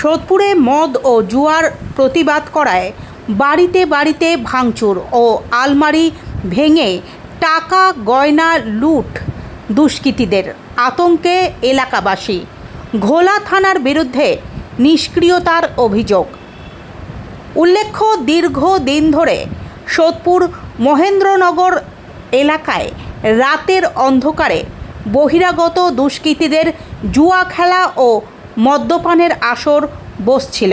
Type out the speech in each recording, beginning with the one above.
সোদপুরে মদ ও জুয়ার প্রতিবাদ করায় বাড়িতে বাড়িতে ভাঙচুর ও আলমারি ভেঙে টাকা গয়না লুট দুষ্কৃতীদের। আতঙ্কে এলাকাবাসী। ঘোলা থানার বিরুদ্ধে নিষ্ক্রিয়তার অভিযোগ। উল্লেখ্য, দীর্ঘ দিন ধরে সোদপুর মহেন্দ্রনগর এলাকায় রাতের অন্ধকারে বহিরাগত দুষ্কৃতীদের জুয়া খেলা ও মদ্যপানের আসর বসছিল।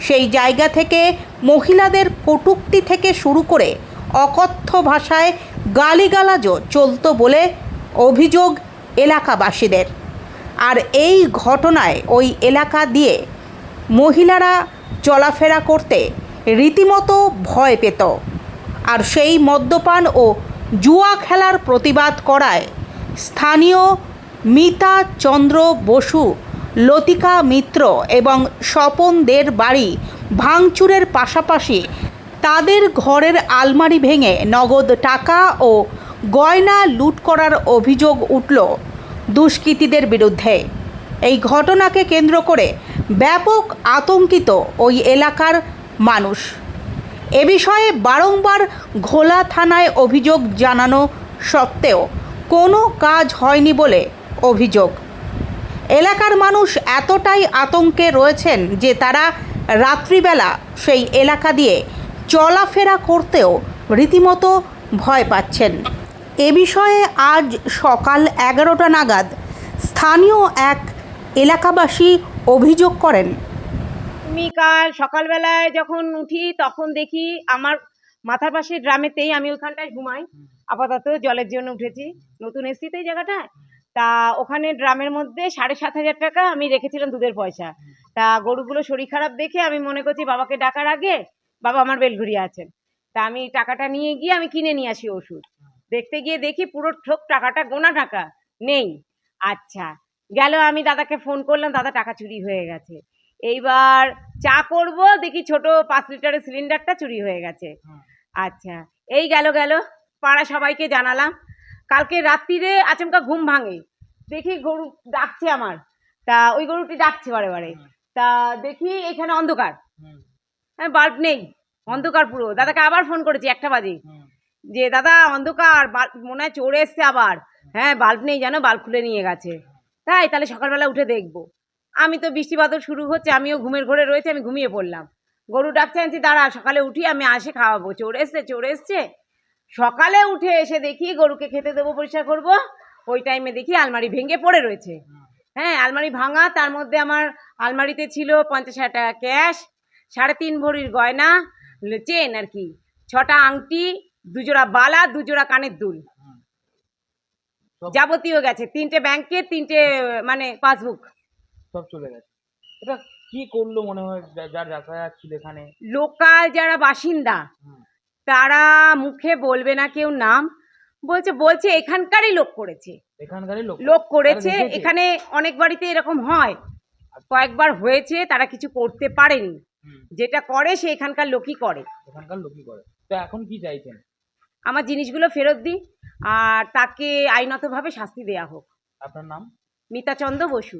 সেই জায়গা থেকে মহিলাদের কটূক্তি থেকে শুরু করে অকথ্য ভাষায় গালিগালাজও চলতো বলে অভিযোগ এলাকাবাসীদের। আর এই ঘটনায় ওই এলাকা দিয়ে মহিলারা চলাফেরা করতে রীতিমতো ভয় পেত। আর সেই মদ্যপান ও জুয়া খেলার প্রতিবাদ করায় স্থানীয় মিতা চন্দ্র বসু লতিকা মিত্র এবং স্বপনদের বাড়ি ভাঙচুরের পাশাপাশি তাদের ঘরের আলমারি ভেঙে নগদ টাকা ও গয়না লুট করার অভিযোগ উঠল দুষ্কৃতীদের বিরুদ্ধে। এই ঘটনাকে কেন্দ্র করে ব্যাপক আতঙ্কিত ওই এলাকার মানুষ। এ বিষয়ে বারংবার ঘোলা থানায় অভিযোগ জানানো সত্ত্বেও কোনো কাজ হয়নি বলে অভিযোগ। এলাকার মানুষ এতটাই আতঙ্কে রয়েছেন যে তারা রাত্রিবেলা সেই এলাকা দিয়ে চলাফেরা করতেও রীতিমতো ভয় পাচ্ছেন। এ বিষয়ে আজ সকাল এগারোটা নাগাদ স্থানীয় এক এলাকাবাসী অভিযোগ করেন। আমি কাল সকালবেলায় যখন উঠি তখন দেখি আমার মাথার পাশে ড্রামেতেই আমি ওখানটায় ঘুমাই। আপাতত জলের জন্য উঠেছি। নতুন এসছি তো এই জায়গাটায়। তা ওখানে ড্রামের মধ্যে সাড়ে সাত হাজার টাকা আমি রেখেছিলাম দুধের পয়সা। তা গরুগুলো শরীর খারাপ দেখে আমি মনে করছি বাবাকে ডাকার আগে বাবা আমার বেলঘুরিয়ে আছেন। তা আমি টাকাটা নিয়ে গিয়ে আমি কিনে নিয়ে আসি ওষুধ। দেখতে গিয়ে দেখি পুরো ঠোক টাকাটা গোনা টাকা নেই। আচ্ছা গেল আমি দাদাকে ফোন করলাম দাদা টাকা চুরি হয়ে গেছে। এইবার চা করব দেখি ছোট পাঁচ লিটারের সিলিন্ডারটা চুরি হয়ে গেছে। আচ্ছা এই গেল গেল পাড়া সবাইকে জানালাম। কালকে রাত্রিরে আচমকা ঘুম ভাঙে। দেখি গরু ডাকছে আমার। তা ওই গরুটি ডাকছে বারে বারে। তা দেখি এখানে অন্ধকার। হ্যাঁ বাল্ব নেই। অন্ধকার পুরো। দাদাকে আবার ফোন করেছি একটা বাজে। যে, দাদা, অন্ধকার। মনে হয় চড়ে এসছে আবার। হ্যাঁ বাল্ব নেই জানো, বাল্ব খুলে নিয়ে গেছে। তাই তাহলে সকালবেলা উঠে দেখব। আমি তো বৃষ্টি শুরু হচ্ছে, আমিও ঘুমের ঘরে রয়েছে, আমি ঘুমিয়ে পড়লাম। গরু ডাকছে আনছি দাঁড়া, সকালে উঠি, আমি আসে খাওয়াবো। চড়ে এসছে চড়ে এসছে? সকালে উঠে এসে দেখি গরুকে খেতে দেবো পরিষ্কার করব। ওই টাইমে দেখি আলমারি ভেঙে পড়ে রয়েছে। হ্যাঁ আলমারি ভাঙা তার মধ্যে আমার আলমারিতে ছিল পঞ্চাশ হাজার টাকা ক্যাশ সাড়ে তিন ভরির গয়না চেন আর কি ছটা আংটি দুজোড়া বালা দুজোড়া কানের দুল। যাবতীয় গেছে তিনটে ব্যাংকের তিনটে মানে পাসবুক সব চলে গেছে। এটা কি করল মনে হয় যার যাতায়াত ছিল এখানে? লোকাল যারা বাসিন্দা। তারা মুখে বলবে না কেউ নাম বলছে বলছে এখানকারই লোক করেছে। এখানকারই লোক লোক করেছে এখানে অনেক বাড়িতে এরকম হয়। কয়েকবার হয়েছে তারা কিছু করতে পারেনি। যেটা করে সে এখানকার লোকই করে। এখানকার লোকই করে। তো এখন কি চাইছেন? আমার জিনিসগুলো ফেরত দিই আর তাকে আইনতভাবে শাস্তি দেয়া হোক। আপনার নাম? মিতাচন্দ্র বসু।